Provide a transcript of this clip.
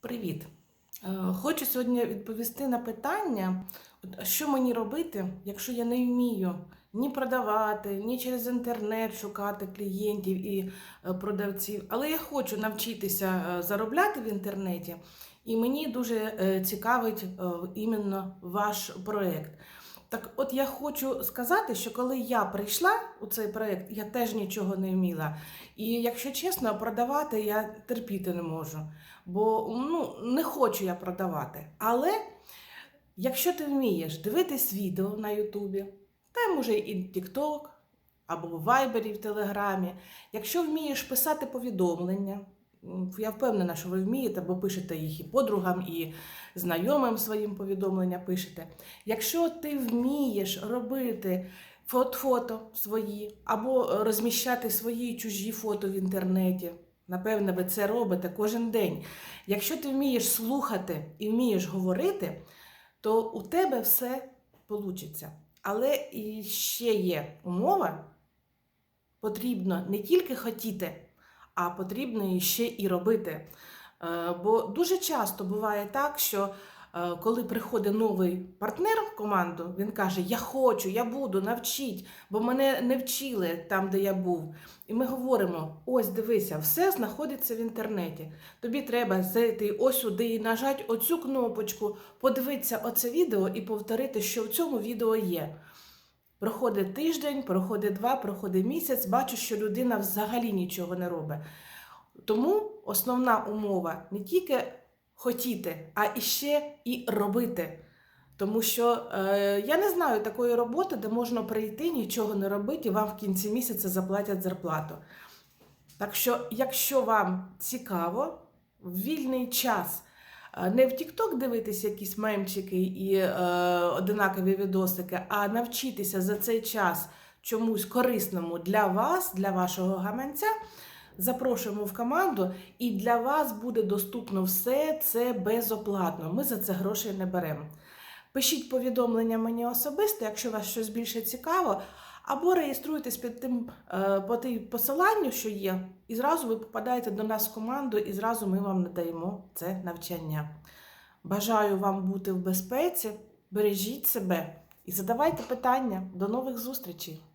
Привіт! Е, Хочу сьогодні відповісти на питання, що мені робити, якщо я не вмію ні продавати, ні через інтернет шукати клієнтів і е, продавців. Але я хочу навчитися е, заробляти в інтернеті, і мені дуже цікавить іменно ваш проєкт. Так от я хочу сказати, що коли я прийшла у цей проєкт, я теж нічого не вміла. І якщо чесно, продавати я терпіти не можу бо ну, не хочу я продавати. Але якщо ти вмієш дивитись відео на Ютубі, та може і TikTok, або в Вайбері, в Телеграмі, якщо вмієш писати повідомлення, я впевнена, що ви вмієте, бо пишете їх і подругам, і знайомим своїм повідомлення пишете. Якщо ти вмієш робити фото свої, або розміщати свої чужі фото в інтернеті, Напевне, ви це робите кожен день. Якщо ти вмієш слухати і вмієш говорити, то у тебе все вийде. Але ще є умова, потрібно не тільки хотіти, а потрібно ще і робити. Е, Бо дуже часто буває так, що е, коли приходить новий партнер в команду, він каже: Я хочу, я буду, навчіть, бо мене не вчили там, де я був. І ми говоримо: ось дивися, все знаходиться в інтернеті. Тобі треба зайти ось сюди і нажати оцю кнопочку, подивитися оце відео і повторити, що в цьому відео є. Проходить тиждень, проходить два, проходить місяць, бачу, що людина взагалі нічого не робить. Тому основна умова не тільки хотіти, а іще і робити. Тому що е, я не знаю такої роботи, де можна прийти, нічого не робити, і вам в кінці місяця заплатять зарплату. Так що, якщо вам цікаво, в вільний час не в TikTok дивитися якісь мемчики і е, одинакові відосики, а навчитися за цей час чомусь корисному для вас, для вашого гаманця, запрошуємо в команду, і для вас буде доступно все це безоплатно. Ми за це грошей не беремо. Пишіть повідомлення мені особисто, якщо вас щось більше цікаво, або реєструйтесь під тим е, по тим посиланню, що є, і зразу ви попадаєте до нас в команду, і зразу ми вам надаємо це навчання. Бажаю вам бути в безпеці, бережіть себе і задавайте питання. До нових зустрічей!